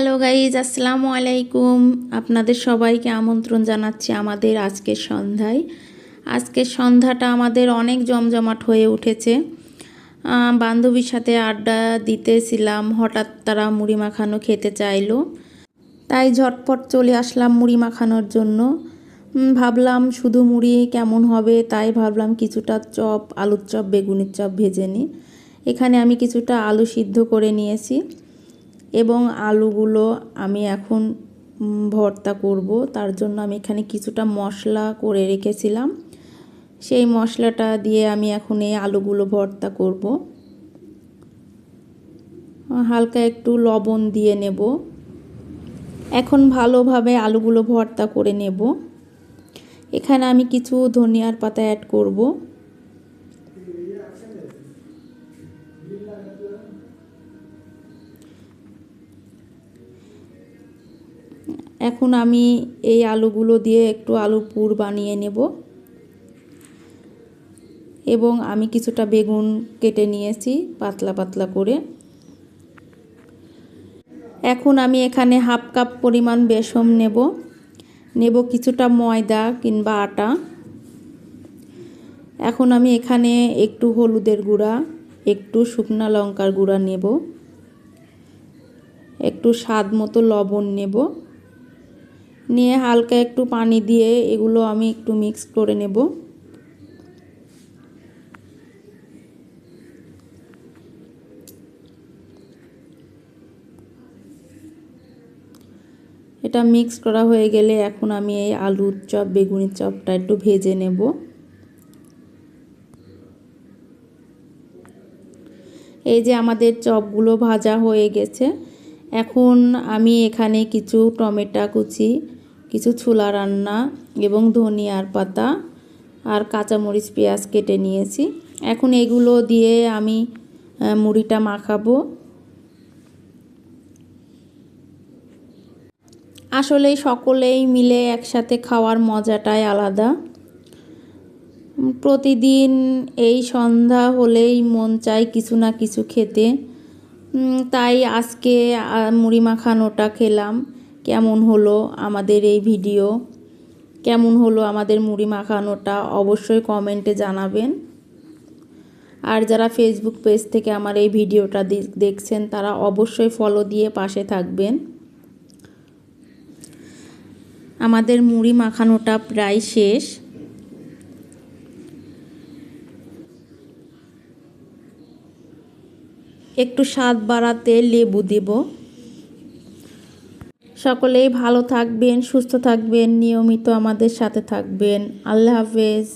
Hello guys আসসালামু আলাইকুম আপনাদের সবাইকে আমন্ত্রণ জানাচ্ছি আমাদের আজকের সন্ধ্যায়। আজকের সন্ধ্যাটা আমাদের অনেক জমজমাট হয়ে উঠেছে। বান্ধবীর সাথে আড্ডা দিতেছিলাম। হঠাৎ তারা মুড়ি মাখানো খেতে চাইলো। তাই ঝটপট চলে আসলাম মুড়ি মাখানোর জন্য। ভাবলাম শুধু মুড়ি কেমন হবে, তাই ভাবলাম কিছুটা চপ, আলুর চপ, বেগুনের চপ ভেজে নিই। এখানে আমি কিছুটা আলু সিদ্ধ করে নিয়েছি। এবং আলুগুলো আমি এখন ভর্তা করব। তার জন্য আমি এখানে কিছুটা মশলা করে রেখেছিলাম। সেই মশলাটা দিয়ে আমি এখন এই আলুগুলো ভর্তা করব। হালকা একটু লবণ দিয়ে নেব। এখন ভালোভাবে আলুগুলো ভর্তা করে নেব। এখানে আমি কিছু ধনিয়ার পাতা অ্যাড করব। এখন আমি এই আলুগুলো দিয়ে একটু আলু পুর বানিয়ে নেব। এবং আমি কিছুটা বেগুন কেটে নিয়েছি পাতলা পাতলা করে। এখন আমি এখানে হাফ কাপ পরিমাণ বেসম নেব। নেব কিছুটা ময়দা কিংবা আটা। এখন আমি এখানে একটু হলুদের গুঁড়া, একটু শুকনা লঙ্কার গুঁড়া নেব। একটু স্বাদ মতো লবণ নেব। নিয়ে হালকা একটু পানি দিয়ে এগুলো আমি একটু মিক্স করে নেব। এটা মিক্স করা হয়ে গেলে এখন আমি এই আলুর চপ, বেগুনের চপটা একটু ভেজে নেব। এই যে আমাদের চপগুলো ভাজা হয়ে গেছে, এখন আমি এখানে কিছু টমেটো কুচি কিছু ছোলা রান্না এবং ধনিয়ার পাতা আর কাঁচামরিচ, পেঁয়াজ কেটে নিয়েছি। এখন এগুলো দিয়ে আমি মুড়িটা মাখাবো। আসলে সকলেই মিলে একসাথে খাওয়ার মজাটাই আলাদা। প্রতিদিন এই সন্ধ্যা হলেই মন চায় কিছু না কিছু খেতে। তাই আজকে মুড়ি মাখানোটা খেলাম। কেমন হলো আমাদের এই ভিডিও? কেমন হলো আমাদের মুড়ি মাখানোটা? অবশ্যই কমেন্টে জানাবেন। আর যারা ফেসবুক পেজ থেকে আমার এই ভিডিওটা দেখছেন, তারা অবশ্যই ফলো দিয়ে পাশে থাকবেন। আমাদের মুড়ি মাখানোটা প্রায় শেষ। একটু স্বাদ বাড়াতে লেবু দেব। সকলেই ভালো থাকবেন সুস্থ থাকবেন নিয়মিত আমাদের সাথে থাকবেন। আল্লাহ হাফেজ।